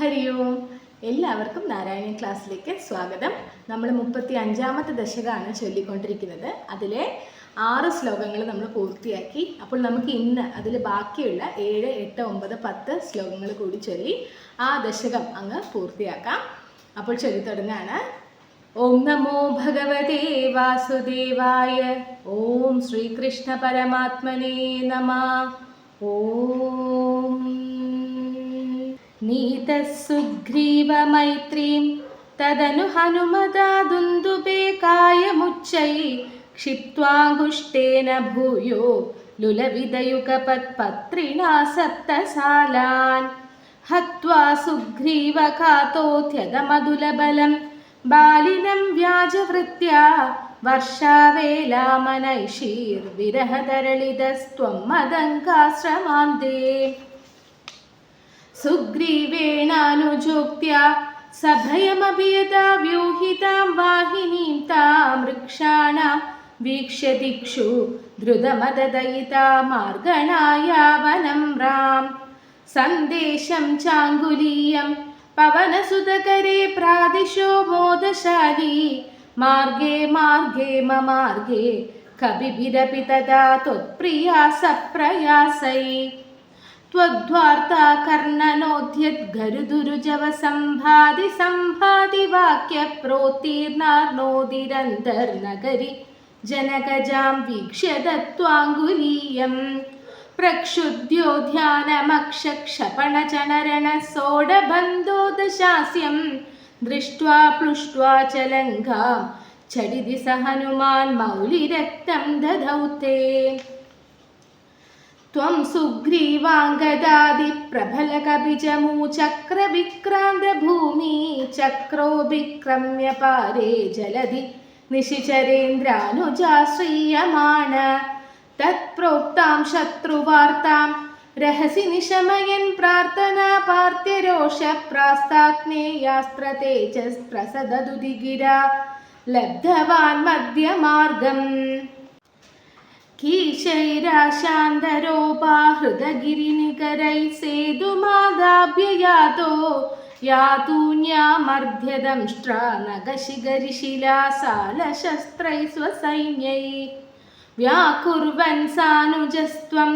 ഹരി ഓം എല്ലാവർക്കും നാരായണൻ ക്ലാസ്സിലേക്ക് സ്വാഗതം. നമ്മൾ മുപ്പത്തി അഞ്ചാമത്തെ ദശകമാണ് ചൊല്ലിക്കൊണ്ടിരിക്കുന്നത്. അതിലെ ആറ് ശ്ലോകങ്ങൾ നമ്മൾ പൂർത്തിയാക്കി. അപ്പോൾ നമുക്ക് ഇന്ന് അതിൽ ബാക്കിയുള്ള ഏഴ് എട്ട് ഒമ്പത് പത്ത് ശ്ലോകങ്ങൾ കൂടി ചൊല്ലി ആ ദശകം അങ്ങ് പൂർത്തിയാക്കാം. അപ്പോൾ ചൊല്ലി തുടങ്ങാണ്. ഓം നമോ ഭഗവതേ വാസുദേവായ. ഓം ശ്രീകൃഷ്ണ പരമാത്മനേ നമ. ഓം നീതസുഗ്രീവമൈത്രീം തദനു ഹനുമതാ ദുന്ദുബേ കായമുച്ചൈ ക്ഷിപ്വാങ്കുഷ്ടേന ഭൂയോ ലുലവിതയുഗപത്പത്രിണാ സപ്തസാലാൻ ഹത്വാ സുഗ്രീവകാതോധ്യതമതുലബലം ബാലിനം വ്യാജവൃത്യാ വർഷാവേലാമനൈഷീർവിരഹതരളിതസ്ത്വം മദങ്കാശ്രമാന്തേ. सुग्रीवेणानुजोक्त्या सभयमभियता व्यूहितां वाहिनीं तां वृक्षाणां वीक्ष्य दिक्षु द्रुतमददयिता मार्गणाया वनं रां सन्देशं चाङ्गुलीयं पवनसुतकरे प्रादिशो मोदशाली मार्गे मार्गे ममार्गे कविभिरपि तदा त्वत्प्रिया सप्रयासै त्वद्वार्ता कर्णनोद्यद्गरुदुरुजवसम्भाधि सम्भाधि वाक्यप्रोत्तीर्णार्णोदिरन्तर्नगरि जनकजां वीक्ष्य दत्त्वाङ्गुलीयम् प्रक्षुद्यो ध्यानमक्षक्षपणचनरणसोडबन्धोदशास्यं दृष्ट्वा प्लुष्ट्वा च लङ्घां झटिति स हनुमान् मौलिरक्तं दधौ ते त्वं सुग्रीवाङ्गदादिप्रबलकपिजमूचक्रविक्रान्तभूमि चक्रोऽभिक्रम्य पारे जलधि निशिचरेन्द्रानुजाश्रीयमाण तत्प्रोक्तां शत्रुवार्तां रहसि निशमयन् प्रार्थना पार्थ्यरोषप्रास्ताग्नेयास्त्रतेजस्प्रसददुदिगिरा लब्धवान् मध्यमार्गम् कीशैराशान्तरोपाहृतगिरिनिकरैः सेतुमादाभ्ययातो यातून्यामर्ध्यदंष्ट्रा नगशिगरिशिलासालशस्त्रैः स्वसैन्यै व्याकुर्वन् सानुजस्त्वं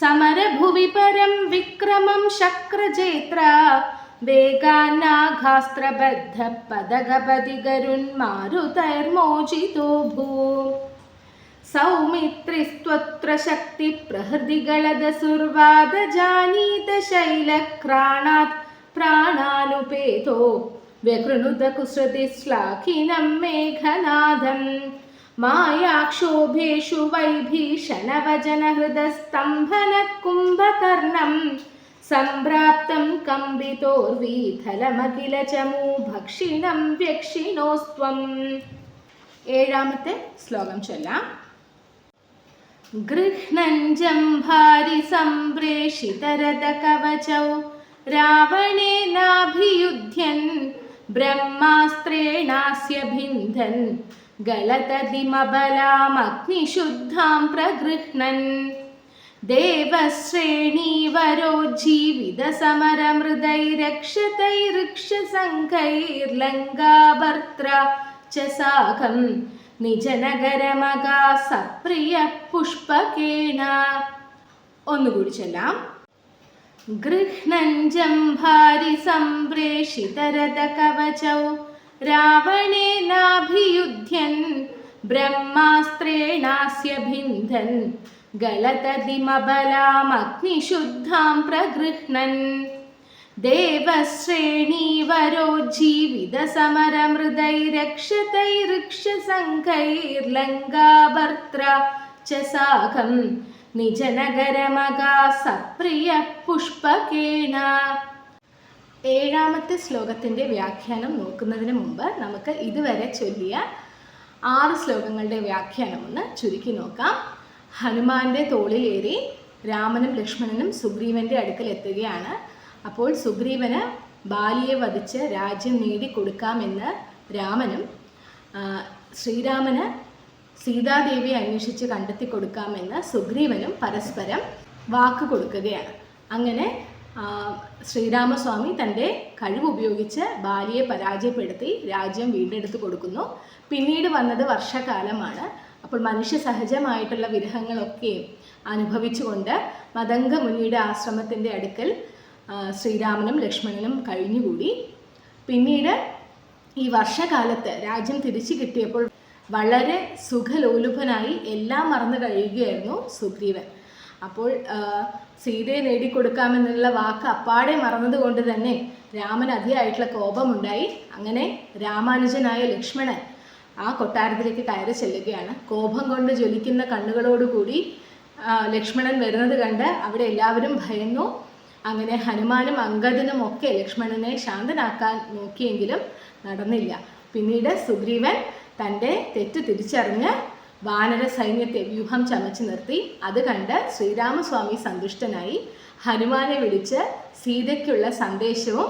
समरभुवि परं विक्रमं शक्रजेत्रा वेगान्नाघास्त्रबद्धः पदगपदिगरुन्मारुतैर्मोचितो भू സൗമിത്രിസ്ത്വത്ര ശക്തി പ്രഹൃതികളത സുർവാദ ജാനീത ശൈലക്രാണാത് പ്രാണാനുപേതോ വ്യകൃണുത കുസൃതി ശ്ലാഘിനം മേഘനാഥം. മായാക്ഷോഭേഷു വൈഭീഷണവചനഹൃദസ്തംഭനകുംഭകർണം സംപ്രാപ്തം കമ്പിതോർവീതലമഖില ചമൂ ഭക്ഷിണം വ്യക്ഷിണോസ്ത്വം. ഏഴാമത്തെ ശ്ലോകം ചൊല്ലാം. गृह्णञ्जम्भारि सम्प्रेषितरथकवचौ रावणे नाभियुध्यन् ब्रह्मास्त्रेणास्य भिन्दन् गलतदिमबलामग्निशुद्धां प्रगृह्णन् देवश्रेणीवरो जीवितसमरमृदैरक्षतैरिक्षसङ्घैर्लङ्गाभर्त्रा च साकम् നിജനഗരമകാ സപ്രിയ പുഷ്പകേണ ഒന്നുകൂടി ചൊല്ലാം. ഗൃഹ്ണഞ്ജംഭാരി സംപ്രേഷിതരഥകവചൗ രാവണേനാഭിയുധ്യൻ ബ്രഹ്മാസ്ത്രേണാസ്യ ഭിന്ദൻ ഗളതതിമബലാമഗ്നിശുദ്ധാം പ്രഗൃഹ്ണൻ. ദേവശ്രേണീവരോ ജീവിത സമരമൃതൈരക്ഷതൈഋക്ഷസംഘൈർലങ്കാഭർത്ര ച സാകം നിജനഗരമകാ സപ്രിയ പുഷ്പകേണ. ഏഴാമത്തെ ശ്ലോകത്തിന്റെ വ്യാഖ്യാനം നോക്കുന്നതിന് മുമ്പ് നമുക്ക് ഇതുവരെ ചൊല്ലിയ ആറ് ശ്ലോകങ്ങളുടെ വ്യാഖ്യാനം ഒന്ന് ചുരുക്കി നോക്കാം. ഹനുമാന്റെ തോളിലേറി രാമനും ലക്ഷ്മണനും സുഗ്രീവന്റെ അടുക്കൽ എത്തുകയാണ് അപ്പോൾ സുഗ്രീവന് ബാലിയെ വധിച്ച് രാജ്യം നേടിക്കൊടുക്കാമെന്ന് രാമനും ശ്രീരാമന് സീതാദേവിയെ അന്വേഷിച്ച് കണ്ടെത്തി കൊടുക്കാമെന്ന് സുഗ്രീവനും പരസ്പരം വാക്ക് കൊടുക്കുകയാണ്. അങ്ങനെ ശ്രീരാമസ്വാമി തന്റെ കഴിവ് ഉപയോഗിച്ച് ബാലിയെ പരാജയപ്പെടുത്തി രാജ്യം വീണ്ടെടുത്ത് കൊടുക്കുന്നു. പിന്നീട് വന്നത് വർഷകാലമാണ്. അപ്പോൾ മനുഷ്യ സഹജമായിട്ടുള്ള വിരഹങ്ങളൊക്കെ അനുഭവിച്ചുകൊണ്ട് മതംഗ മുനിയുടെ ആശ്രമത്തിന്റെ അടുക്കൽ ശ്രീരാമനും ലക്ഷ്മണനും കഴിഞ്ഞുകൂടി. പിന്നീട് ഈ വർഷകാലത്ത് രാജ്യം തിരിച്ചു കിട്ടിയപ്പോൾ വളരെ സുഖലോലുപനായി എല്ലാം മറന്നു കഴിയുകയായിരുന്നു സുഗ്രീവൻ. അപ്പോൾ സീതയെ നേടിക്കൊടുക്കാമെന്നുള്ള വാക്ക് അപ്പാടെ മറന്നതുകൊണ്ട് തന്നെ രാമൻ അതിയായിട്ടുള്ള കോപമുണ്ടായി. അങ്ങനെ രാമാനുജനായ ലക്ഷ്മണൻ ആ കൊട്ടാരത്തിലേക്ക് കയറി ചെല്ലുകയാണ്. കോപം കൊണ്ട് ജ്വലിക്കുന്ന കണ്ണുകളോടുകൂടി ലക്ഷ്മണൻ വരുന്നത് കണ്ട് അവിടെ എല്ലാവരും ഭയന്നു. അങ്ങനെ ഹനുമാനും അങ്കദനും ഒക്കെ ലക്ഷ്മണനെ ശാന്തനാക്കാൻ നോക്കിയെങ്കിലും നടന്നില്ല. പിന്നീട് സുഗ്രീവൻ തന്റെ തെറ്റ് തിരിച്ചറിഞ്ഞ് വാനര സൈന്യത്തെ വ്യൂഹം ചമച്ചു നിർത്തി. അത് കണ്ട് ശ്രീരാമസ്വാമി സന്തുഷ്ടനായി ഹനുമാനെ വിളിച്ച് സീതയ്ക്കുള്ള സന്ദേശവും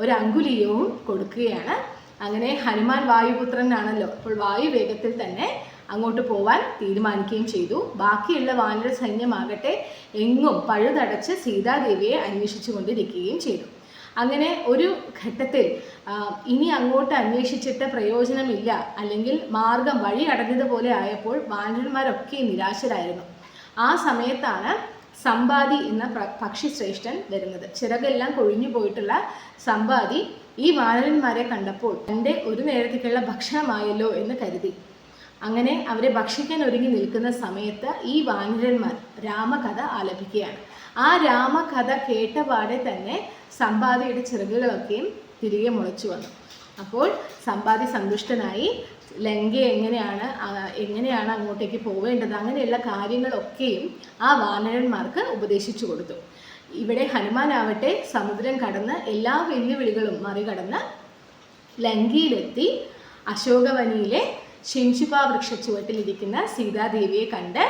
ഒരു അങ്കുലീയവും കൊടുക്കുകയാണ്. അങ്ങനെ ഹനുമാൻ വായുപുത്രനാണല്ലോ. അപ്പോൾ വായു വേഗത്തിൽ തന്നെ അങ്ങോട്ട് പോവാൻ തീരുമാനിക്കുകയും ചെയ്തു. ബാക്കിയുള്ള വാനര സൈന്യമാകട്ടെ എങ്ങും പഴുതടച്ച് സീതാദേവിയെ അന്വേഷിച്ചു കൊണ്ടിരിക്കുകയും ചെയ്തു. അങ്ങനെ ഒരു ഘട്ടത്തിൽ ഇനി അങ്ങോട്ട് അന്വേഷിച്ചിട്ട് പ്രയോജനമില്ല അല്ലെങ്കിൽ മാർഗം വഴി അടഞ്ഞതുപോലെ ആയപ്പോൾ വാനരന്മാരൊക്കെ നിരാശരായിരുന്നു. ആ സമയത്താണ് സമ്പാദി എന്ന പക്ഷി ശ്രേഷ്ഠൻ വരുന്നത്. ചിറകെല്ലാം കൊഴിഞ്ഞു പോയിട്ടുള്ള സമ്പാദി ഈ വാനരന്മാരെ കണ്ടപ്പോൾ തന്റെ ഒരു നേരത്തേക്കുള്ള ഭക്ഷണമായല്ലോ എന്ന് കരുതി. അങ്ങനെ അവരെ ഭക്ഷിക്കാൻ ഒരുങ്ങി നിൽക്കുന്ന സമയത്ത് ഈ വാനരന്മാർ രാമകഥ ആലപിക്കുകയാണ്. ആ രാമകഥ കേട്ടപാടെ തന്നെ സമ്പാദിയുടെ ചിറകുകളൊക്കെയും തിരികെ മുളച്ചു വന്നു. അപ്പോൾ സമ്പാദി സന്തുഷ്ടനായി ലങ്ക എങ്ങനെയാണ് എങ്ങനെയാണ് അങ്ങോട്ടേക്ക് പോവേണ്ടത് അങ്ങനെയുള്ള കാര്യങ്ങളൊക്കെയും ആ വാനരന്മാർക്ക് ഉപദേശിച്ചു കൊടുത്തു. ഇവിടെ ഹനുമാനാവട്ടെ സമുദ്രം കടന്ന് എല്ലാ വെല്ലുവിളികളും മറികടന്ന് ലങ്കയിലെത്തി അശോകവനിയിലെ ശിംശുപ വൃക്ഷച്ചുവട്ടിലിരിക്കുന്ന സീതാദേവിയെ കണ്ട്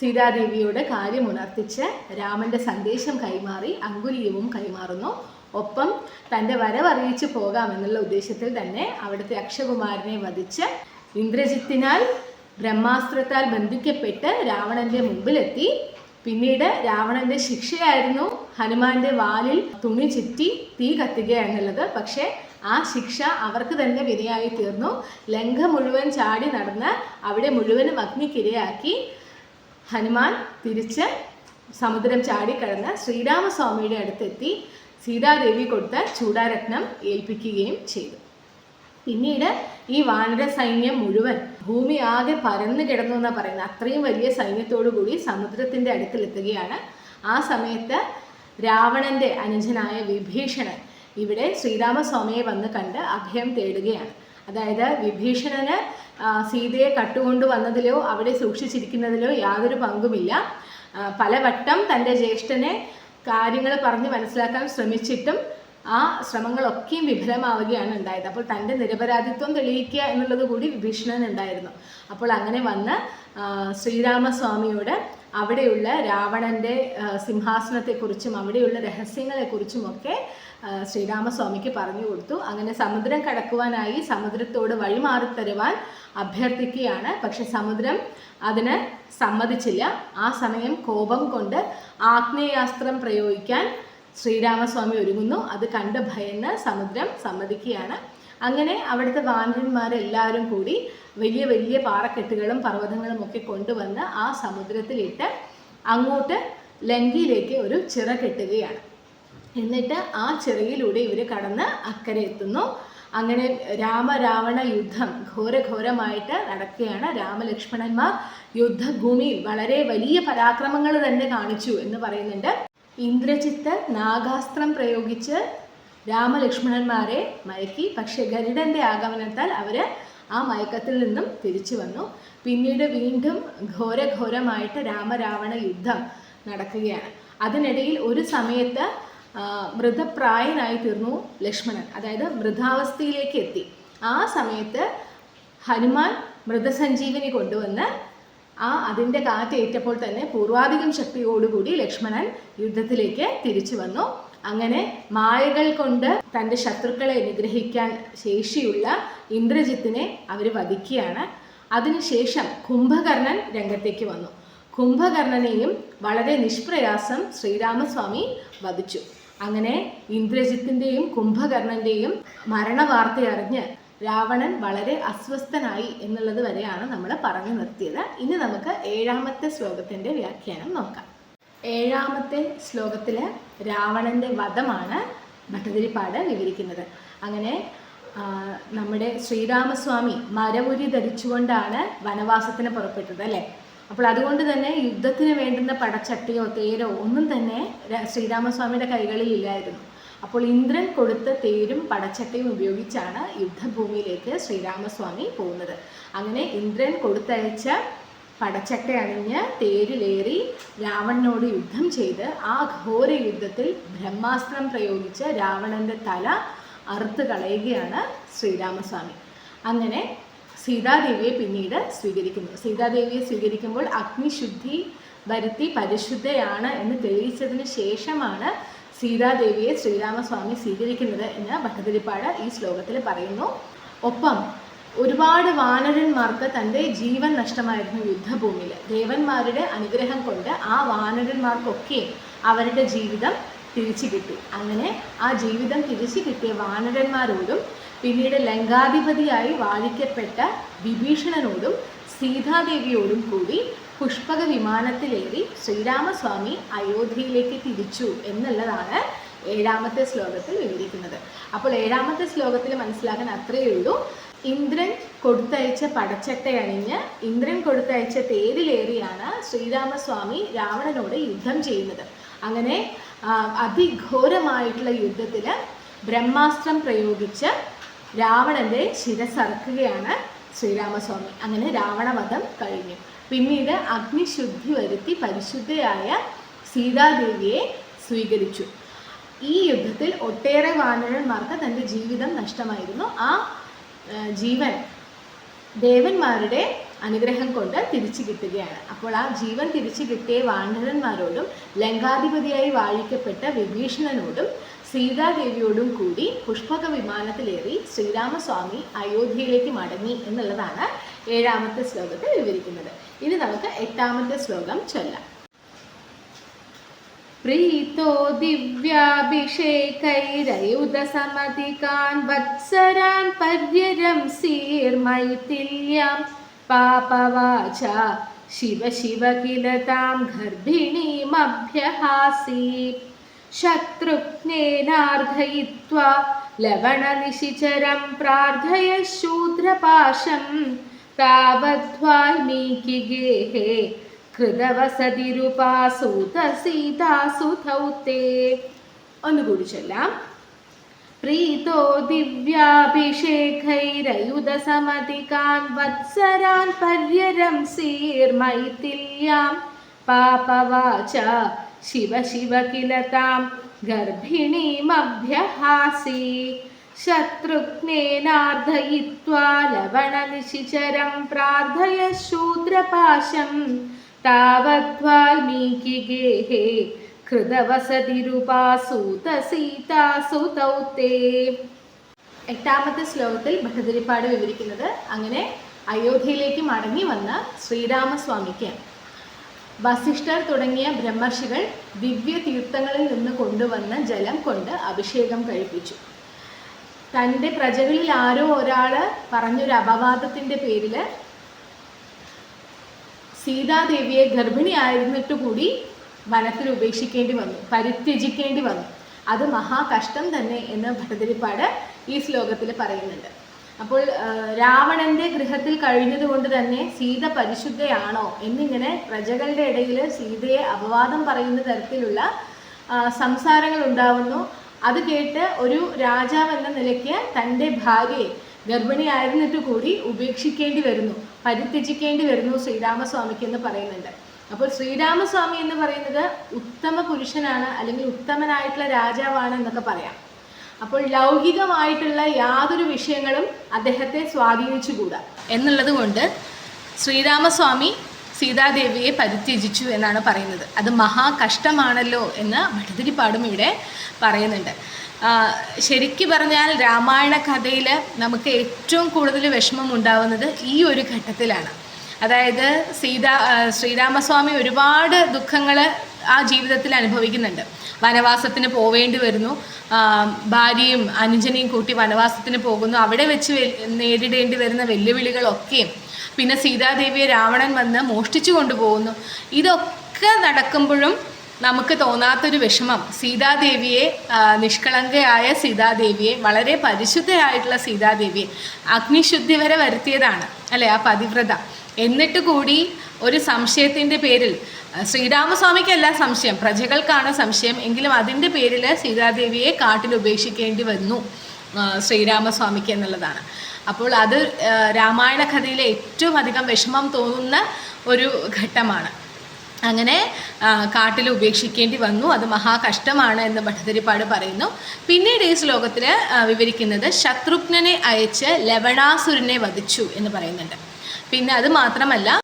സീതാദേവിയോട് കാര്യമുണർത്തിച്ച് രാമന്റെ സന്ദേശം കൈമാറി അങ്കുലീയവും കൈമാറുന്നു. ഒപ്പം തന്റെ വരവറിയിച്ചു പോകാമെന്നുള്ള ഉദ്ദേശത്തിൽ തന്നെ അവിടുത്തെ അക്ഷകുമാരനെ വധിച്ച് ഇന്ദ്രജിത്തിനാൽ ബ്രഹ്മാസ്ത്രത്താൽ ബന്ധിക്കപ്പെട്ട് രാവണന്റെ മുമ്പിലെത്തി. പിന്നീട് രാവണന്റെ ശിക്ഷയായിരുന്നു ഹനുമാന്റെ വാലിൽ തുണി ചുറ്റി തീ കത്തുക എന്നുള്ളത്. പക്ഷേ ആ ശിക്ഷ അവർക്ക് തന്നെ വിനയായി തീർന്നു. ലങ്ക മുഴുവൻ ചാടി നടന്ന് അവിടെ മുഴുവനും അഗ്നിക്കിരയാക്കി ഹനുമാൻ തിരിച്ച് സമുദ്രം ചാടിക്കടന്ന് ശ്രീരാമസ്വാമിയുടെ അടുത്തെത്തി സീതാദേവി കൊടുത്ത ചൂടാരത്നം ഏൽപ്പിക്കുകയും ചെയ്തു. പിന്നീട് ഈ വാനര സൈന്യം മുഴുവൻ ഭൂമി ആകെ പരന്നു കിടന്നു എന്നാണ് പറയുന്നത്. അത്രയും വലിയ സൈന്യത്തോടു കൂടി സമുദ്രത്തിന്റെ അടുത്തിലെത്തുകയാണ് ആ സമയത്ത് രാവണന്റെ അനുജനായ വിഭീഷണൻ ഇവിടെ ശ്രീരാമസ്വാമിയെ വന്ന് കണ്ട് അഭയം തേടുകയാണ്. അതായത് വിഭീഷണന് സീതയെ കട്ടുകൊണ്ട് വന്നതിലോ അവിടെ സൂക്ഷിച്ചിരിക്കുന്നതിലോ യാതൊരു പങ്കുമില്ല. പലവട്ടം തന്റെ ജ്യേഷ്ഠനെ കാര്യങ്ങൾ പറഞ്ഞ് മനസ്സിലാക്കാൻ ശ്രമിച്ചിട്ടും ആ ശ്രമങ്ങളൊക്കെയും വിഫലമാവുകയാണ് ഉണ്ടായത്. അപ്പോൾ തന്റെ നിരപരാധിത്വം തെളിയിക്കുക എന്നുള്ളത് കൂടി വിഭീഷണൻ ഉണ്ടായിരുന്നു. അപ്പോൾ അങ്ങനെ വന്ന് ശ്രീരാമസ്വാമിയോട് അവിടെയുള്ള രാവണന്റെ സിംഹാസനത്തെക്കുറിച്ചും അവിടെയുള്ള രഹസ്യങ്ങളെക്കുറിച്ചുമൊക്കെ ശ്രീരാമസ്വാമിക്ക് പറഞ്ഞു കൊടുത്തു. അങ്ങനെ സമുദ്രം കടക്കുവാനായി സമുദ്രത്തോട് വഴിമാറി തരുവാൻ അഭ്യർത്ഥിക്കുകയാണ്. പക്ഷെ സമുദ്രം അതിന് സമ്മതിച്ചില്ല. ആ സമയം കോപം കൊണ്ട് ആഗ്നേയാസ്ത്രം പ്രയോഗിക്കാൻ ശ്രീരാമസ്വാമി ഒരുങ്ങുന്നു. അത് കണ്ട് ഭയന്ന് സമുദ്രം സമ്മതിക്കുകയാണ്. അങ്ങനെ അവിടുത്തെ വാനരന്മാരെല്ലാവരും കൂടി വലിയ വലിയ പാറക്കെട്ടുകളും പർവതങ്ങളും ഒക്കെ കൊണ്ടുവന്ന് ആ സമുദ്രത്തിലിട്ട് അങ്ങോട്ട് ലങ്കയിലേക്ക് ഒരു ചിറ കെട്ടുകയാണ്. എന്നിട്ട് ആ ചെറിയിലൂടെ ഇവർ കടന്ന് അക്കരെ എത്തുന്നു. അങ്ങനെ രാമരാവണ യുദ്ധം ഘോരഘോരമായിട്ട് നടക്കുകയാണ്. രാമലക്ഷ്മണന്മാർ യുദ്ധഭൂമിയിൽ വളരെ വലിയ പരാക്രമങ്ങൾ തന്നെ കാണിച്ചു എന്ന് പറയുന്നുണ്ട്. ഇന്ദ്രജിത്ത് നാഗാസ്ത്രം പ്രയോഗിച്ച് രാമലക്ഷ്മണന്മാരെ മയക്കി പക്ഷെ ഗരുഡന്റെ ആഗമനത്താൽ അവർ ആ മയക്കത്തിൽ നിന്നും തിരിച്ചു വന്നു. പിന്നീട് വീണ്ടും ഘോരഘോരമായിട്ട് രാമരാവണ യുദ്ധം നടക്കുകയാണ്. അതിനിടയിൽ ഒരു സമയത്ത് മൃതപ്രായനായി തീർന്നു ലക്ഷ്മണൻ. അതായത് മൃതാവസ്ഥയിലേക്ക് എത്തി. ആ സമയത്ത് ഹനുമാൻ മൃതസഞ്ജീവനി കൊണ്ടുവന്ന് ആ അതിന്റെ കാറ്റേറ്റപ്പോൾ തന്നെ പൂർവാധികം ശക്തിയോടുകൂടി ലക്ഷ്മണൻ യുദ്ധത്തിലേക്ക് തിരിച്ചു വന്നു. അങ്ങനെ മായകൾ കൊണ്ട് തന്റെ ശത്രുക്കളെ നിഗ്രഹിക്കാൻ ശേഷിയുള്ള ഇന്ദ്രജിത്തിനെ അവർ വധിക്കുകയാണ്. അതിനുശേഷം കുംഭകർണൻ രംഗത്തേക്ക് വന്നു. കുംഭകർണനെയും വളരെ നിഷ്പ്രയാസം ശ്രീരാമസ്വാമി വധിച്ചു. അങ്ങനെ ഇന്ദ്രജിത്തിന്റെയും കുംഭകർണന്റെയും മരണവാർത്ത അറിഞ്ഞ് രാവണൻ വളരെ അസ്വസ്ഥനായി എന്നുള്ളത് വരെയാണ് നമ്മൾ പറഞ്ഞു നിർത്തിയത്. ഇനി നമുക്ക് ഏഴാമത്തെ ശ്ലോകത്തിന്റെ വ്യാഖ്യാനം നോക്കാം. ഏഴാമത്തെ ശ്ലോകത്തിൽ രാവണന്റെ വധമാണ് ഭട്ടതിരിപ്പാട് വിവരിക്കുന്നത്. അങ്ങനെ നമ്മുടെ ശ്രീരാമസ്വാമി മരവുരി ധരിച്ചുകൊണ്ടാണ് വനവാസത്തിന് പുറപ്പെട്ടത് അല്ലേ? അപ്പോൾ അതുകൊണ്ട് തന്നെ യുദ്ധത്തിന് വേണ്ടുന്ന പടച്ചട്ടിയോ തേരോ ഒന്നും തന്നെ ശ്രീരാമസ്വാമിയുടെ കൈകളിൽ ഇല്ലായിരുന്നു. അപ്പോൾ ഇന്ദ്രൻ കൊടുത്ത തേരും പടച്ചട്ടയും ഉപയോഗിച്ചാണ് യുദ്ധഭൂമിയിലേക്ക് ശ്രീരാമസ്വാമി പോകുന്നത്. അങ്ങനെ ഇന്ദ്രൻ കൊടുത്തയച്ച പടച്ചട്ട അണിഞ്ഞ് തേരിലേറി രാവണനോട് യുദ്ധം ചെയ്ത് ആ ഘോര യുദ്ധത്തിൽ ബ്രഹ്മാസ്ത്രം പ്രയോഗിച്ച് രാവണന്റെ തല അറുത്ത് കളയുകയാണ് ശ്രീരാമസ്വാമി. അങ്ങനെ സീതാദേവിയെ പിന്നീട് സ്വീകരിക്കുന്നു. സീതാദേവിയെ സ്വീകരിക്കുമ്പോൾ അഗ്നിശുദ്ധി വരുത്തി പരിശുദ്ധയാണ് എന്ന് തെളിയിച്ചതിന് ശേഷമാണ് സീതാദേവിയെ ശ്രീരാമസ്വാമി സ്വീകരിക്കുന്നത് എന്ന് ഭട്ടതിരിപ്പാട് ഈ ശ്ലോകത്തിൽ പറയുന്നു. ഒപ്പം ഒരുപാട് വാനരന്മാർക്ക് തന്റെ ജീവൻ നഷ്ടമായിരുന്നു യുദ്ധഭൂമിയിൽ. ദേവന്മാരുടെ അനുഗ്രഹം കൊണ്ട് ആ വാനരന്മാർക്കൊക്കെ അവരുടെ ജീവിതം തിരിച്ചു കിട്ടി. അങ്ങനെ ആ ജീവിതം തിരിച്ചു കിട്ടിയ വാനരന്മാരോടും പിന്നീട് ലങ്കാധിപതിയായി വാഴിക്കപ്പെട്ട വിഭീഷണനോടും സീതാദേവിയോടും കൂടി പുഷ്പക വിമാനത്തിലേറി ശ്രീരാമസ്വാമി അയോധ്യയിലേക്ക് തിരിച്ചു എന്നുള്ളതാണ് ഏഴാമത്തെ ശ്ലോകത്തിൽ വിവരിക്കുന്നത് അപ്പോൾ ഏഴാമത്തെ ശ്ലോകത്തിൽ മനസ്സിലാക്കാൻ അത്രയേ ഉള്ളൂ. ഇന്ദ്രൻ കൊടുത്തയച്ച പടച്ചട്ട അണിഞ്ഞ് ഇന്ദ്രൻ കൊടുത്തയച്ച തേരിലേറിയാണ് ശ്രീരാമസ്വാമി രാവണനോട് യുദ്ധം ചെയ്യുന്നത്. അങ്ങനെ അതിഘോരമായിട്ടുള്ള യുദ്ധത്തിൽ ബ്രഹ്മാസ്ത്രം പ്രയോഗിച്ച് രാവണന്റെ ശിരസറക്കുകയാണ് ശ്രീരാമസ്വാമി. അങ്ങനെ രാവണവധം കഴിഞ്ഞു. പിന്നീട് അഗ്നിശുദ്ധി വരുത്തി പരിശുദ്ധയായ സീതാദേവിയെ സ്വീകരിച്ചു. ഈ യുദ്ധത്തിൽ ഒട്ടേറെ വാനരന്മാർക്ക് തന്റെ ജീവിതം നഷ്ടമായിരുന്നു. ആ ജീവൻ ദേവന്മാരുടെ അനുഗ്രഹം കൊണ്ട് തിരിച്ചു കിട്ടുകയാണ്. അപ്പോൾ ആ ജീവൻ തിരിച്ചു കിട്ടിയ വാനരന്മാരോടും ലങ്കാധിപതിയായി വാഴിക്കപ്പെട്ട വിഭീഷണനോടും സീതാദേവിയോടും കൂടി പുഷ്പക വിമാനത്തിലേറി ശ്രീരാമസ്വാമി അയോധ്യയിലേക്ക് മടങ്ങി എന്നുള്ളതാണ് ഏഴാമത്തെ ശ്ലോകത്തെ വിവരിക്കുന്നത്. ഇനി നമുക്ക് എട്ടാമത്തെ ശ്ലോകം ചൊല്ലാം. പ്രീതോ ദിവ്യാഭിഷേകൈരയുധസമതികാൻ പാപവാച ശിവ ശിവ കില ഗർഭിണീമഭ്യഹാസീ. ശത്രുഘ്നേനാർദ്ധയിത്വാ ലവണനിശിചരം പ്രാർത്ഥയ ശൂദ്രപാശം താവദ്വാൽമീകിഗേഹേ കൃതവസതിരുപാസൂത സീതാസുധൗ തേ ഒന്നുകൂടി ചൊല്ലാം പ്രീതോ ദിവ്യാഭിഷേകൈരയുധസമതികാൻ വത്സരാൻ പര്യരം സീർമൈതില്യാം പാപവാച താം ഗർഭിണീമഭ്യഹാസി ശത്രുഘ്നേനാർദ്ധയിത്വാ ലവണനിശിചരം പ്രാർത്ഥയ ശൂദ്രപാശം. താവദ്വാൽമീകിഗേഹേ കൃതവസതിരുപാസൂത സീതാസുതൗ തേ എട്ടാമത്തെ ശ്ലോകത്തിൽ ഭട്ടതിരിപ്പാട് വിവരിക്കുന്നത് അങ്ങനെ അയോധ്യയിലേക്ക് മടങ്ങി വന്ന ശ്രീരാമസ്വാമിക്ക് വസിഷ്ഠർ തുടങ്ങിയ ബ്രഹ്മർഷികൾ ദിവ്യ തീർത്ഥങ്ങളിൽ നിന്ന് കൊണ്ടുവന്ന ജലം കൊണ്ട് അഭിഷേകം കഴിപ്പിച്ചു. തന്റെ പ്രജകളിൽ ആരോ ഒരാൾ പറഞ്ഞൊരു അപവാദത്തിന്റെ പേരിൽ സീതാദേവിയെ ഗർഭിണിയായിരുന്നിട്ട് കൂടി വനത്തിൽ ഉപേക്ഷിക്കേണ്ടി വന്നു പരിത്യജിക്കേണ്ടി വന്നു. അത് മഹാകഷ്ടം തന്നെ എന്ന് ഭരതരിപ്പാട് ഈ ശ്ലോകത്തിൽ പറയുന്നുണ്ട്. അപ്പോൾ രാവണന്റെ ഗൃഹത്തിൽ കഴിഞ്ഞതുകൊണ്ട് തന്നെ സീത പരിശുദ്ധയാണോ എന്നിങ്ങനെ പ്രജകളുടെ ഇടയിൽ സീതയെ അപവാദം പറയുന്ന തരത്തിലുള്ള സംസാരങ്ങൾ ഉണ്ടാവുന്നു. അത് കേട്ട് ഒരു രാജാവ് എന്ന നിലയ്ക്ക് തന്റെ ഭാര്യയെ ഗർഭിണിയായിരുന്നിട്ട് കൂടി ഉപേക്ഷിക്കേണ്ടി വരുന്നു പരിത്യജിക്കേണ്ടി വരുന്നു ശ്രീരാമസ്വാമിക്ക് എന്ന് പറയുന്നുണ്ട്. അപ്പോൾ ശ്രീരാമസ്വാമി എന്ന് പറയുന്നത് ഉത്തമ പുരുഷനാണ് അല്ലെങ്കിൽ ഉത്തമനായിട്ടുള്ള രാജാവാണ് എന്നൊക്കെ പറയാം. അപ്പോൾ ലൗകികമായിട്ടുള്ള യാതൊരു വിഷയങ്ങളും അദ്ദേഹത്തെ സ്വാധീനിച്ചുകൂടാ. എന്നുള്ളത് കൊണ്ട് ശ്രീരാമസ്വാമി സീതാദേവിയെ പരിത്യജിച്ചു എന്നാണ് പറയുന്നത്. അത് മഹാകഷ്ടമാണല്ലോ എന്ന് ഭട്ടതിരിപ്പാടും ഇവിടെ പറയുന്നുണ്ട്. ശരിക്ക് പറഞ്ഞാൽ രാമായണ കഥയിൽ നമുക്ക് ഏറ്റവും കൂടുതൽ വിഷമം ഉണ്ടാവുന്നത് ഈ ഒരു ഘട്ടത്തിലാണ്. അതായത് സീതാ ശ്രീരാമസ്വാമി ഒരുപാട് ദുഃഖങ്ങൾ ആ ജീവിതത്തിൽ അനുഭവിക്കുന്നുണ്ട്. വനവാസത്തിന് പോവേണ്ടി വരുന്നു. ഭാര്യയും അനുജനെയും കൂട്ടി വനവാസത്തിന് പോകുന്നു. അവിടെ വെച്ച് നേരിടേണ്ടി വരുന്ന വെല്ലുവിളികളൊക്കെയും പിന്നെ സീതാദേവിയെ രാവണൻ വന്ന് മോഷ്ടിച്ചു കൊണ്ടുപോകുന്നു. ഇതൊക്കെ നടക്കുമ്പോഴും നമുക്ക് തോന്നാത്തൊരു വിഷമം. സീതാദേവിയെ നിഷ്കളങ്കയായ സീതാദേവിയെ വളരെ പരിശുദ്ധയായിട്ടുള്ള സീതാദേവിയെ അഗ്നിശുദ്ധി വരെ വരുത്തിയതാണ്. അല്ലേ? ആ പതിവ്രത. എന്നിട്ട് കൂടി ഒരു സംശയത്തിന്റെ പേരിൽ ശ്രീരാമസ്വാമിക്കല്ല സംശയം. പ്രജകൾക്കാണ് സംശയം. എങ്കിലും അതിന്റെ പേരിൽ സീതാദേവിയെ കാട്ടിൽ ഉപേക്ഷിക്കേണ്ടി വന്നു ശ്രീരാമസ്വാമിക്ക് എന്നുള്ളതാണ്. അപ്പോൾ അത് രാമായണ കഥയിലെ ഏറ്റവും അധികം വിഷമം തോന്നുന്ന ഒരു ഘട്ടമാണ്. അങ്ങനെ കാട്ടിൽ ഉപേക്ഷിക്കേണ്ടി വന്നു. അത് മഹാകഷ്ടമാണ് എന്ന് ഭട്ടതിരിപ്പാട് പറയുന്നു. പിന്നീട് ഈ ശ്ലോകത്തിൽ വിവരിക്കുന്നത് ശത്രുഘ്നനെ അയച്ച് ലവണാസുരനെ വധിച്ചു എന്ന് പറയുന്നുണ്ട്. പിന്നെ അത് മാത്രമല്ല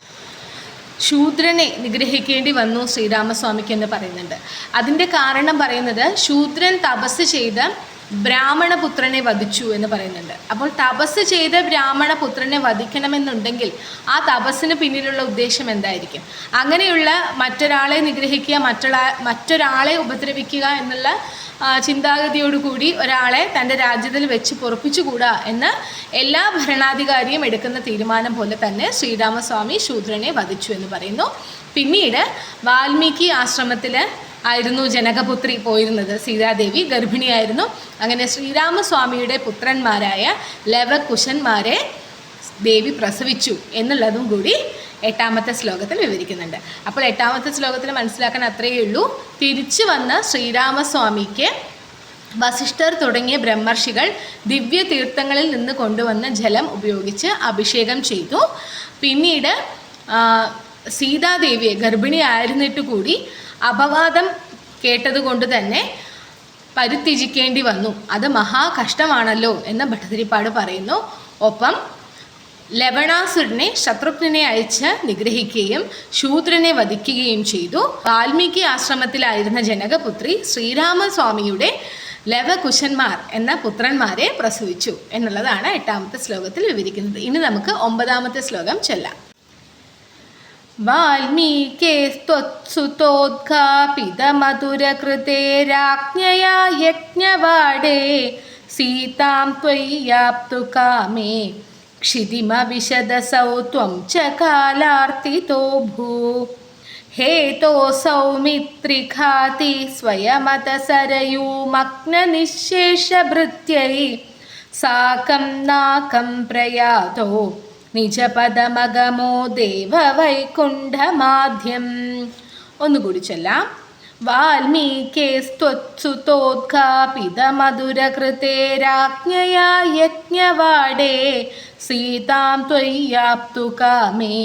ശൂദ്രനെ നിഗ്രഹിക്കേണ്ടി വന്നു ശ്രീരാമസ്വാമിക്ക് എന്ന് പറയുന്നുണ്ട്. അതിന്റെ കാരണം പറയുന്നത് ശൂദ്രൻ തപസ് ചെയ്ത് ബ്രാഹ്മണപുത്രനെ വധിച്ചു എന്ന് പറയുന്നുണ്ട്. അപ്പോൾ തപസ് ചെയ്ത് ബ്രാഹ്മണപുത്രനെ വധിക്കണമെന്നുണ്ടെങ്കിൽ ആ തപസ്സിന് പിന്നിലുള്ള ഉദ്ദേശം എന്തായിരിക്കും? അങ്ങനെയുള്ള മറ്റൊരാളെ നിഗ്രഹിക്കുക മറ്റൊരാ മറ്റൊരാളെ ഉപദ്രവിക്കുക എന്നുള്ള ചിന്താഗതിയോടുകൂടി ഒരാളെ തന്റെ രാജ്യത്തിൽ വെച്ച് പൊറപ്പിച്ചുകൂടാ എന്ന് എല്ലാ ഭരണാധികാരിയും എടുക്കുന്ന തീരുമാനം പോലെ തന്നെ ശ്രീരാമസ്വാമി ശൂദ്രനെ വധിച്ചു എന്ന് പറയുന്നു. പിന്നീട് വാൽമീകി ആശ്രമത്തിൽ ആയിരുന്നു ജനകപുത്രി പോയിരുന്നത്. സീതാദേവി ഗർഭിണിയായിരുന്നു. അങ്ങനെ ശ്രീരാമസ്വാമിയുടെ പുത്രന്മാരായ ലവകുശന്മാരെ ദേവി പ്രസവിച്ചു എന്നുള്ളതും കൂടി എട്ടാമത്തെ ശ്ലോകത്തിൽ വിവരിക്കുന്നുണ്ട്. അപ്പോൾ എട്ടാമത്തെ ശ്ലോകത്തിൽ മനസ്സിലാക്കാൻ അത്രയേ ഉള്ളൂ. തിരിച്ചു വന്ന ശ്രീരാമസ്വാമിക്ക് വസിഷ്ഠർ തുടങ്ങിയ ബ്രഹ്മർഷികൾ ദിവ്യ തീർത്ഥങ്ങളിൽ നിന്ന് കൊണ്ടുവന്ന ജലം ഉപയോഗിച്ച് അഭിഷേകം ചെയ്തു. പിന്നീട് സീതാദേവിയെ ഗർഭിണിയായിരുന്നിട്ട് കൂടി അപവാദം കേട്ടതുകൊണ്ട് തന്നെ പരിത്യജിക്കേണ്ടി വന്നു. അത് മഹാകഷ്ടമാണല്ലോ എന്ന് ഭട്ടതിരിപ്പാട് പറയുന്നു. ഒപ്പം ലവണാസുരനെ ശത്രുഘ്നെ അയച്ച് നിഗ്രഹിക്കുകയും ശൂദ്രനെ വധിക്കുകയും ചെയ്തു. വാൽമീകി ആശ്രമത്തിലായിരുന്ന ജനകപുത്രി ശ്രീരാമസ്വാമിയുടെ ലവകുശന്മാർ എന്ന പുത്രന്മാരെ പ്രസവിച്ചു എന്നുള്ളതാണ് എട്ടാമത്തെ ശ്ലോകത്തിൽ വിവരിക്കുന്നത്. ഇനി നമുക്ക് ഒമ്പതാമത്തെ ശ്ലോകം ചൊല്ലാം. വാൽമീകേ മധുരകൃതേ രാജ്ഞയാ യജ്ഞവാടേ. സീതാം ത്വയ്യാപ്തു കാമേ क्षितिमविशदसौ त्वं च कालार्तितो भू हेतोऽसौ मित्रिखाति स्वयमतसरयूमग्ननिःशेषभृत्यै साकं नाकं प्रयातो നിജപദമഗമോ ദേവവൈകുണ്ഠമാധ്യം ഒന്നുകൂടി ചൊല്ലാം वाल्मीकेस्तत्सुतोद्घापितमधुरकृते राज्ञया यज्ञवाडे सीतां त्वय्याप्तु कामे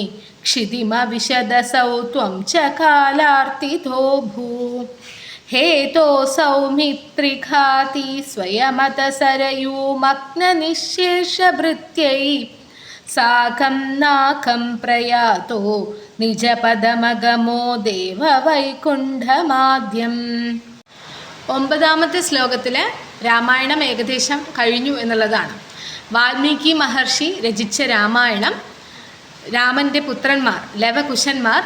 क्षितिमविशदसौ त्वं च कालार्तितो भू हेतोऽसौ मित्रिघाति स्वयमतसरयूमग्ननिःशेषभृत्यै साकं नाकं प्रयातो निजपदमगमो ദേവവൈകുണ്ഠമാദ്യം ഒമ്പതാമത്തെ ശ്ലോകത്തിൽ രാമായണം ഏകദേശം കഴിഞ്ഞു എന്നുള്ളതാണ് വാൽമീകി മഹർഷി രചിച്ച രാമായണം രാമൻ്റെ പുത്രന്മാർ ലവകുശന്മാർ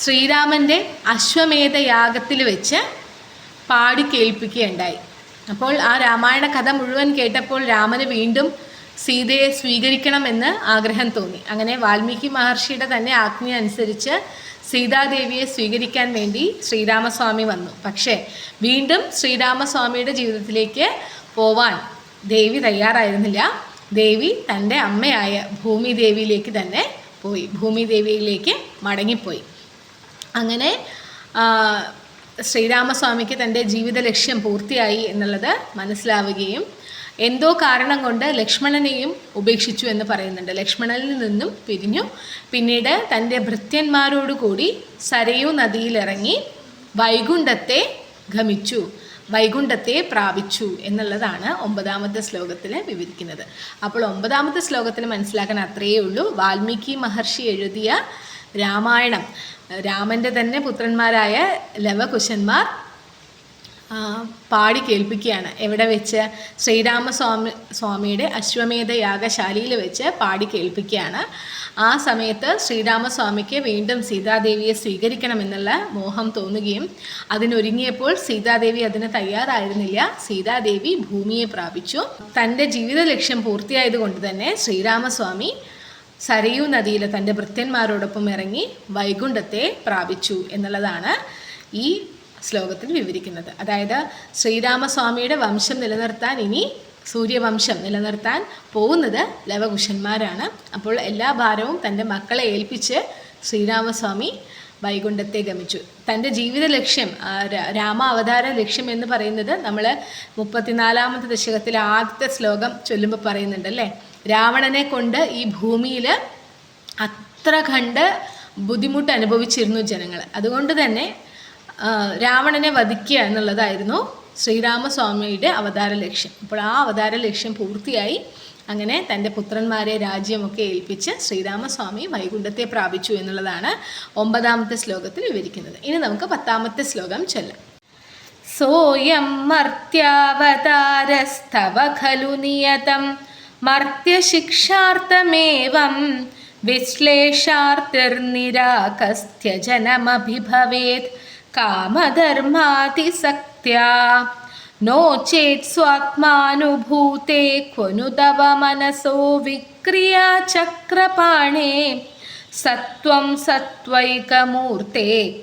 ശ്രീരാമൻ്റെ അശ്വമേധ യാഗത്തിൽ വെച്ച് പാടി കേൾപ്പിക്കുകയുണ്ടായി അപ്പോൾ ആ രാമായണ കഥ മുഴുവൻ കേട്ടപ്പോൾ രാമന് വീണ്ടും സീതയെ സ്വീകരിക്കണമെന്ന് ആഗ്രഹം തോന്നി. അങ്ങനെ വാൽമീകി മഹർഷിയുടെ തന്നെ ആജ്ഞ അനുസരിച്ച് സീതാദേവിയെ സ്വീകരിക്കാൻ വേണ്ടി ശ്രീരാമസ്വാമി വന്നു. പക്ഷേ വീണ്ടും ശ്രീരാമസ്വാമിയുടെ ജീവിതത്തിലേക്ക് പോവാൻ ദേവി തയ്യാറായിരുന്നില്ല. ദേവി തന്റെ അമ്മയായ ഭൂമി ദേവിയിലേക്ക് തന്നെ പോയി. ഭൂമി ദേവിയിലേക്ക് മടങ്ങിപ്പോയി. അങ്ങനെ ശ്രീരാമസ്വാമിക്ക് തന്റെ ജീവിത ലക്ഷ്യം പൂർത്തിയായി എന്നുള്ളത് മനസ്സിലാവുകയും എന്തോ കാരണം കൊണ്ട് ലക്ഷ്മണനെയും ഉപേക്ഷിച്ചു എന്ന് പറയുന്നുണ്ട്. ലക്ഷ്മണനിൽ നിന്നും പിരിഞ്ഞു. പിന്നീട് തന്റെ ഭൃത്യന്മാരോടുകൂടി സരയൂ നദിയിലിറങ്ങി വൈകുണ്ഠത്തെ ഗമിച്ചു വൈകുണ്ഠത്തെ പ്രാപിച്ചു എന്നുള്ളതാണ് ഒമ്പതാമത്തെ ശ്ലോകത്തിൽ വിവരിക്കുന്നത്. അപ്പോൾ ഒമ്പതാമത്തെ ശ്ലോകത്തിൽ മനസ്സിലാക്കാൻ അത്രയേ ഉള്ളൂ. വാൽമീകി മഹർഷി എഴുതിയ രാമായണം രാമന്റെ തന്നെ പുത്രന്മാരായ ലവകുശന്മാർ പാടി കേൾപ്പിക്കുകയാണ്. എവിടെ വെച്ച്? ശ്രീരാമസ്വാമി സ്വാമിയുടെ അശ്വമേധ യാഗശാലയിൽ വെച്ച് പാടി കേൾപ്പിക്കുകയാണ്. ആ സമയത്ത് ശ്രീരാമസ്വാമിക്ക് വീണ്ടും സീതാദേവിയെ സ്വീകരിക്കണമെന്നുള്ള മോഹം തോന്നുകയും അതിനൊരുങ്ങിയപ്പോൾ സീതാദേവി അതിന് തയ്യാറായിരുന്നില്ല. സീതാദേവി ഭൂമിയെ പ്രാപിച്ചു. തന്റെ ജീവിത ലക്ഷ്യം പൂർത്തിയായതുകൊണ്ട് തന്നെ ശ്രീരാമസ്വാമി സരയൂ നദിയിൽ തന്റെ ഭൃത്യന്മാരോടൊപ്പം ഇറങ്ങി വൈകുണ്ഠത്തെ പ്രാപിച്ചു എന്നുള്ളതാണ് ഈ ശ്ലോകത്തിൽ വിവരിക്കുന്നത്. അതായത് ശ്രീരാമസ്വാമിയുടെ വംശം നിലനിർത്താൻ ഇനി സൂര്യവംശം നിലനിർത്താൻ പോകുന്നത് ലവകുശന്മാരാണ്. അപ്പോൾ എല്ലാ ഭാരവും തന്റെ മക്കളെ ഏൽപ്പിച്ച് ശ്രീരാമസ്വാമി വൈകുണ്ഠത്തെ ഗമിച്ചു. തന്റെ ജീവിത ലക്ഷ്യം രാമ അവതാര ലക്ഷ്യം എന്ന് പറയുന്നത് നമ്മൾ മുപ്പത്തിനാലാമത്തെ ദശകത്തിലെ ആദ്യത്തെ ശ്ലോകം ചൊല്ലുമ്പോൾ പറയുന്നുണ്ടല്ലേ? രാവണനെ കൊണ്ട് ഈ ഭൂമിയിൽ അത്ര കണ്ട് ബുദ്ധിമുട്ട് അനുഭവിച്ചിരുന്നു ജനങ്ങൾ അതുകൊണ്ട് തന്നെ രാവണനെ വധിക്കുക എന്നുള്ളതായിരുന്നു ശ്രീരാമസ്വാമിയുടെ അവതാര ലക്ഷ്യം. അപ്പോൾ ആ അവതാര ലക്ഷ്യം പൂർത്തിയായി. അങ്ങനെ തന്റെ പുത്രന്മാരെ രാജ്യമൊക്കെ ഏൽപ്പിച്ച് ശ്രീരാമസ്വാമി വൈകുണ്ഠത്തെ പ്രാപിച്ചു എന്നുള്ളതാണ് ഒമ്പതാമത്തെ ശ്ലോകത്തിൽ വിവരിക്കുന്നത്. ഇനി നമുക്ക് പത്താമത്തെ ശ്ലോകം ചൊല്ലാം. സോയം മർത്യാവതാരസ്തവ ഖലു നിയതം. മർത്യശിക്ഷാർത്ഥമേവം വിശ്ലേഷാർത്ഥിർനിരാകസ്ഥ്യജനമഭിഭവേത് കാമധർമാതിസക്യാ നോ ചേത് സ്വാത്മാനുഭൂതേ ക്വനു തവ മനസോ വിക്രിയ ചക്രപാണേ. സത്വം സത്വൈകമൂർത്തേ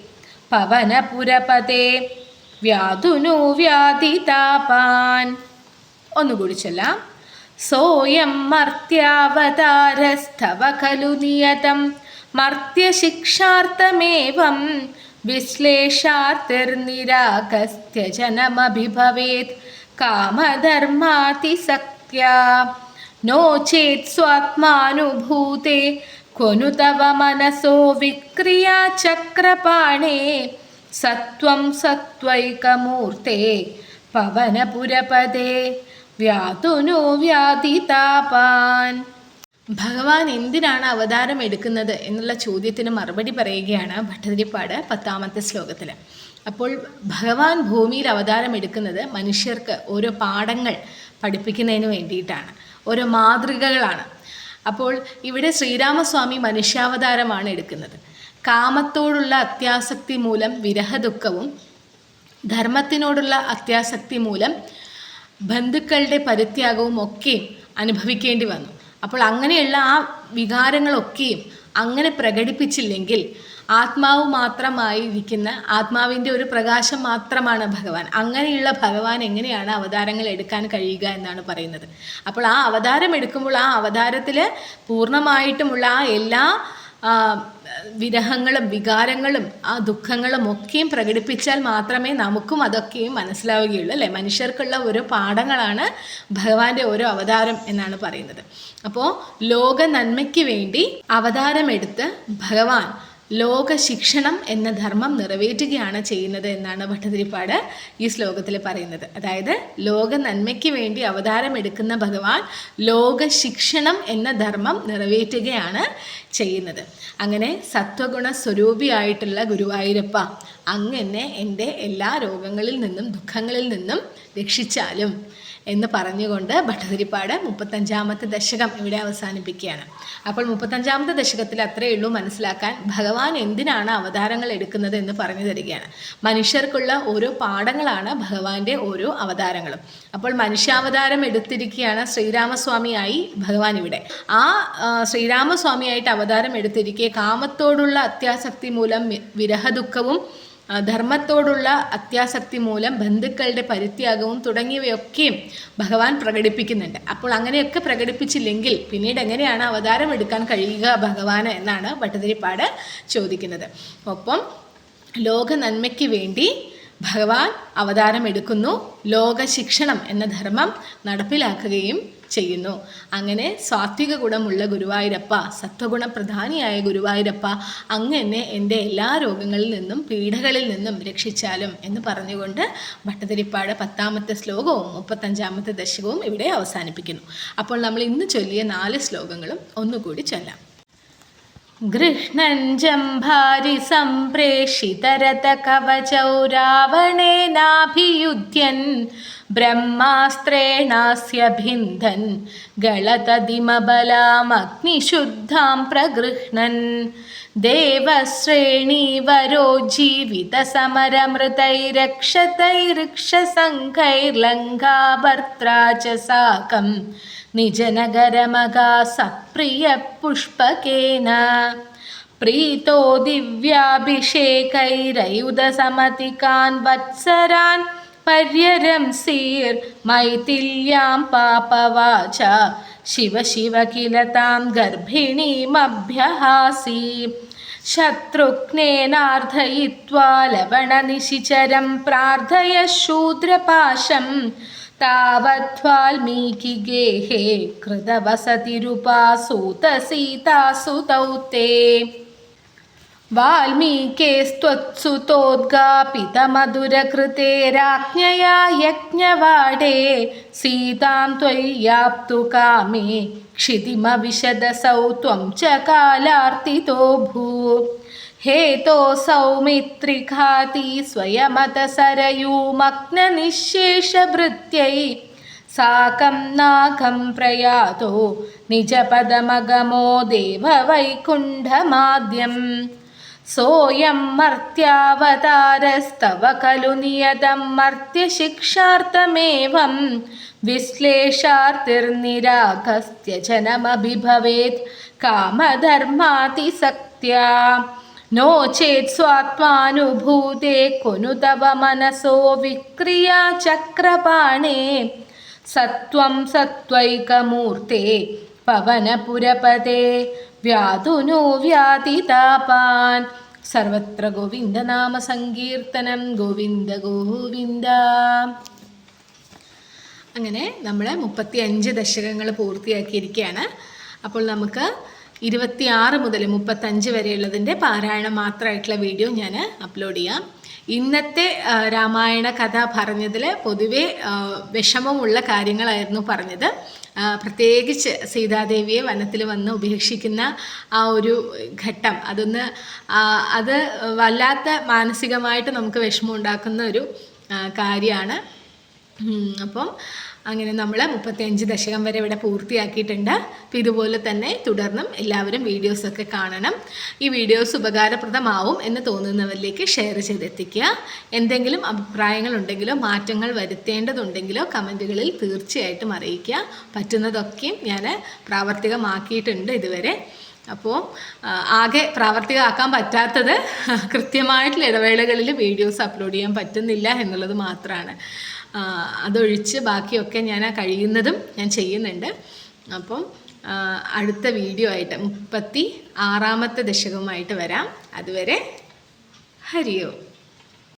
പവനപുരപതേ. വ്യാധുനു വ്യാധിതാപാൻ. ഒന്നുകൂടി ചൊല്ലാം. സോയം മർത്യാവതാരസ്ഥവ ഖലു നിയതം. മർത്യശിക്ഷാർത്ഥമേവം विश्लेषार्तिर्निराकस्त्यजनमभिभवेत् कामधर्मातिसक्त्या नो चेत् स्वात्मानुभूते क्वनु तव मनसो विक्रिया चक्रपाणे सत्वं सत्त्वैकमूर्ते पवनपुरपदे व्यातुनो व्याधितापान् ഭഗവാൻ എന്തിനാണ് അവതാരം എടുക്കുന്നത് എന്നുള്ള ചോദ്യത്തിന് മറുപടി പറയുകയാണ് ഭട്ടതിരിപ്പാട് പത്താമത്തെ ശ്ലോകത്തിൽ അപ്പോൾ ഭഗവാൻ ഭൂമിയിൽ അവതാരം എടുക്കുന്നത് മനുഷ്യർക്ക് ഓരോ പാഠങ്ങൾ പഠിപ്പിക്കുന്നതിന് വേണ്ടിയിട്ടാണ്. ഓരോ മാതൃകകളാണ്. അപ്പോൾ ഇവിടെ ശ്രീരാമസ്വാമി മനുഷ്യാവതാരമാണ് എടുക്കുന്നത്. കാമത്തോടുള്ള അത്യാസക്തി മൂലം വിരഹദുഃഖവും ധർമ്മത്തിനോടുള്ള അത്യാസക്തി മൂലം ബന്ധുക്കളുടെ പരിത്യാഗവും ഒക്കെ അനുഭവിക്കേണ്ടി വന്നു. അപ്പോൾ അങ്ങനെയുള്ള ആ വികാരങ്ങളൊക്കെയും അങ്ങനെ പ്രകടിപ്പിച്ചില്ലെങ്കിൽ ആത്മാവ് മാത്രമായിരിക്കുന്ന ആത്മാവിന്റെ ഒരു പ്രകാശം മാത്രമാണ് ഭഗവാൻ. അങ്ങനെയുള്ള ഭഗവാൻ എങ്ങനെയാണ് അവതാരങ്ങൾ എടുക്കാൻ കഴിയുക എന്നാണ് പറയുന്നത്. അപ്പോൾ ആ അവതാരം എടുക്കുമ്പോൾ ആ അവതാരത്തിൽ പൂർണമായിട്ടുമുള്ള ആ എല്ലാ വിരഹങ്ങളും വികാരങ്ങളും ആ ദുഃഖങ്ങളും ഒക്കെയും പ്രകടിപ്പിച്ചാൽ മാത്രമേ നമുക്കും അതൊക്കെയും മനസ്സിലാവുകയുള്ളൂ അല്ലേ? മനുഷ്യർക്കുള്ള ഓരോ പാഠങ്ങളാണ് ഭഗവാന്റെ ഓരോ അവതാരം എന്നാണ് പറയുന്നത്. അപ്പോൾ ലോക നന്മയ്ക്ക് വേണ്ടി അവതാരമെടുത്ത് ഭഗവാൻ ലോക ശിക്ഷണം എന്ന ധർമ്മം നിറവേറ്റുകയാണ് ചെയ്യുന്നത് എന്നാണ് ഭട്ടതിരിപ്പാട് ഈ ശ്ലോകത്തിൽ പറയുന്നത്. അതായത് ലോക നന്മയ്ക്ക് വേണ്ടി അവതാരം എടുക്കുന്ന ഭഗവാൻ ലോക ശിക്ഷണം എന്ന ധർമ്മം നിറവേറ്റുകയാണ് ചെയ്യുന്നത്. അങ്ങനെ സത്വഗുണ സ്വരൂപിയായിട്ടുള്ള ഗുരുവായൂരപ്പ അങ്ങനെ എന്റെ എല്ലാ രോഗങ്ങളിൽ നിന്നും ദുഃഖങ്ങളിൽ നിന്നും രക്ഷിച്ചാലും എന്ന് പറഞ്ഞുകൊണ്ട് ഭട്ടതിരിപ്പാട് മുപ്പത്തഞ്ചാമത്തെ ദശകം ഇവിടെ അവസാനിപ്പിക്കുകയാണ്. അപ്പോൾ മുപ്പത്തഞ്ചാമത്തെ ദശകത്തിൽ അത്രയേ ഉള്ളൂ മനസ്സിലാക്കാൻ ഭഗവാൻ എന്തിനാണ് അവതാരങ്ങൾ എടുക്കുന്നത് എന്ന് പറഞ്ഞു തരികയാണ്. മനുഷ്യർക്കുള്ള ഓരോ പാഠങ്ങളാണ് ഭഗവാന്റെ ഓരോ അവതാരങ്ങളും. അപ്പോൾ മനുഷ്യാവതാരം എടുത്തിരിക്കുകയാണ് ശ്രീരാമസ്വാമിയായി ഭഗവാൻ ഇവിടെ. ആ ശ്രീരാമസ്വാമിയായിട്ട് അവതാരം എടുത്തിരിക്കെ കാമത്തോടുള്ള അത്യാസക്തി മൂലം വിരഹ ആ, ധർമ്മത്തോടുള്ള അത്യാസക്തി മൂലം ബന്ധുക്കളുടെ പരിത്യാഗവും തുടങ്ങിയവയൊക്കെയും ഭഗവാൻ പ്രകടിപ്പിക്കുന്നുണ്ട്. അപ്പോൾ അങ്ങനെയൊക്കെ പ്രകടിപ്പിച്ചില്ലെങ്കിൽ പിന്നീട് എങ്ങനെയാണ് അവതാരം എടുക്കാൻ കഴിയുക ഭഗവാന് എന്നാണ് ഭട്ടതിരിപ്പാട് ചോദിക്കുന്നത്. ഒപ്പം ലോക നന്മയ്ക്ക് വേണ്ടി ഭഗവാൻ അവതാരം എടുക്കുന്നു. ലോക ശിക്ഷണം എന്ന ധർമ്മം നടപ്പിലാക്കുകയും ചെയ്യുന്നു. അങ്ങനെ സാത്വിക ഗുണമുള്ള ഗുരുവായൂരപ്പ സത്വഗുണ പ്രധാനിയായ ഗുരുവായൂരപ്പ അങ്ങനെ എന്റെ എല്ലാ രോഗങ്ങളിൽ നിന്നും പീഡകളിൽ നിന്നും രക്ഷിച്ചാലും എന്ന് പറഞ്ഞുകൊണ്ട് ഭട്ടതിരിപ്പാട് പത്താമത്തെ ശ്ലോകവും മുപ്പത്തഞ്ചാമത്തെ ദശകവും ഇവിടെ അവസാനിപ്പിക്കുന്നു. അപ്പോൾ നമ്മൾ ഇന്ന് ചൊല്ലിയ നാല് ശ്ലോകങ്ങളും ഒന്നുകൂടി ചൊല്ലാം. गृह्णन् जम्भारि सम्प्रेषितरथकवचौरावणेनाभियुध्यन् ब्रह्मास्त्रेणास्य भिन्धन् गळतदिमबलामग्निशुद्धां प्रगृह्णन् देवश्रेणीवरो जीवितसमरमृतैरक्षतैरिक्षसङ्घैर्लङ्घाभर्त्रा च साकम् निजनगरमगासप्रियपुष्पकेन प्रीतो दिव्याभिषेकैरयुधसमतिकान् वत्सरान् पर्यरंसीर्मैथिल्यां पापवाचा शिव शिव किल तां गर्भिणीमभ्यहासि शत्रुघ्नेनार्धयित्वा लवणनिशिचरं प्रार्थय शूद्रपाशं तावद्वाल्मीकिगेहे कृतवसतिरुपासूतसीतासुतौ ते वाल्मीकेस्त्वत्सुतोद्गापितमधुरकृते राज्ञया यज्ञवाडे सीतां त्वय्याप्तु कामे क्षितिमविशदसौ त्वं च कालार्तितो भू हेतो सौमित्रिघाती स्वयमतसरयूमग्ननिःशेषभृत्यै साकं नाकं प्रयातो निजपदमगमो देववैकुण्ठमाद्यम् सोऽयं मर्त्यावतारस्तव खलु नियतं मर्त्यशिक्षार्थमेवं विश्लेषार्तिर्निराकस्त्यजनमभिभवेत् कामधर्मातिसक्त्या നോ ചേത് സ്വാത്മാനുഭൂതേ കൊനു തവ മനസോ വിക്രിയാ ചക്രപാണേ. സത്വം സത്വൈകമൂർത്തേ പവനപുരപതേ. വ്യാതുനോ വ്യാതിതാപാൻ. സർവത്ര ഗോവിന്ദനാമ സങ്കീർത്തനം ഗോവിന്ദ ഗോവിന്ദ. അങ്ങനെ നമ്മൾ മുപ്പത്തി അഞ്ച് ദശകങ്ങൾ പൂർത്തിയാക്കിയിരിക്കുകയാണ്. അപ്പോൾ നമുക്ക് ഇരുപത്തിയാറ് മുതൽ മുപ്പത്തഞ്ച് വരെയുള്ളതിന്റെ പാരായണം മാത്രമായിട്ടുള്ള വീഡിയോ ഞാൻ അപ്ലോഡ് ചെയ്യാം. ഇന്നത്തെ രാമായണ കഥ പറഞ്ഞതിൽ പൊതുവെ വിഷമമുള്ള കാര്യങ്ങളായിരുന്നു പറഞ്ഞത്. പ്രത്യേകിച്ച് സീതാദേവിയെ വനത്തിൽ വന്ന് ഉപേക്ഷിക്കുന്ന ആ ഒരു ഘട്ടം. അതൊന്ന് അത് വല്ലാത്ത മാനസികമായിട്ട് നമുക്ക് വിഷമം ഉണ്ടാക്കുന്ന ഒരു കാര്യമാണ്. അപ്പം അങ്ങനെ നമ്മൾ മുപ്പത്തിയഞ്ച് ദശകം വരെ ഇവിടെ പൂർത്തിയാക്കിയിട്ടുണ്ട്. അപ്പോൾ ഇതുപോലെ തന്നെ തുടർന്നും എല്ലാവരും വീഡിയോസൊക്കെ കാണണം. ഈ വീഡിയോസ് ഉപകാരപ്രദമാവും എന്ന് തോന്നുന്നവരിലേക്ക് ഷെയർ ചെയ്തെത്തിക്കുക. എന്തെങ്കിലും അഭിപ്രായങ്ങളുണ്ടെങ്കിലോ മാറ്റങ്ങൾ വരുത്തേണ്ടതുണ്ടെങ്കിലോ കമന്റുകളിൽ തീർച്ചയായിട്ടും അറിയിക്കുക. പറ്റുന്നതൊക്കെയും ഞാൻ പ്രാവർത്തികമാക്കിയിട്ടുണ്ട് ഇതുവരെ. അപ്പോൾ ആകെ പ്രാവർത്തികമാക്കാൻ പറ്റാത്തത് കൃത്യമായിട്ടുള്ള ഇടവേളകളിൽ വീഡിയോസ് അപ്ലോഡ് ചെയ്യാൻ പറ്റുന്നില്ല എന്നുള്ളത് മാത്രമാണ് അതൊഴിച്ച് ബാക്കിയൊക്കെ ഞാൻ ആ കഴിയുന്നതും ഞാൻ ചെയ്യുന്നുണ്ട്. അപ്പം അടുത്ത വീഡിയോ ആയിട്ട് മുപ്പത്തി ആറാമത്തെ ദശകവുമായിട്ട് വരാം. അതുവരെ ഹരിയോ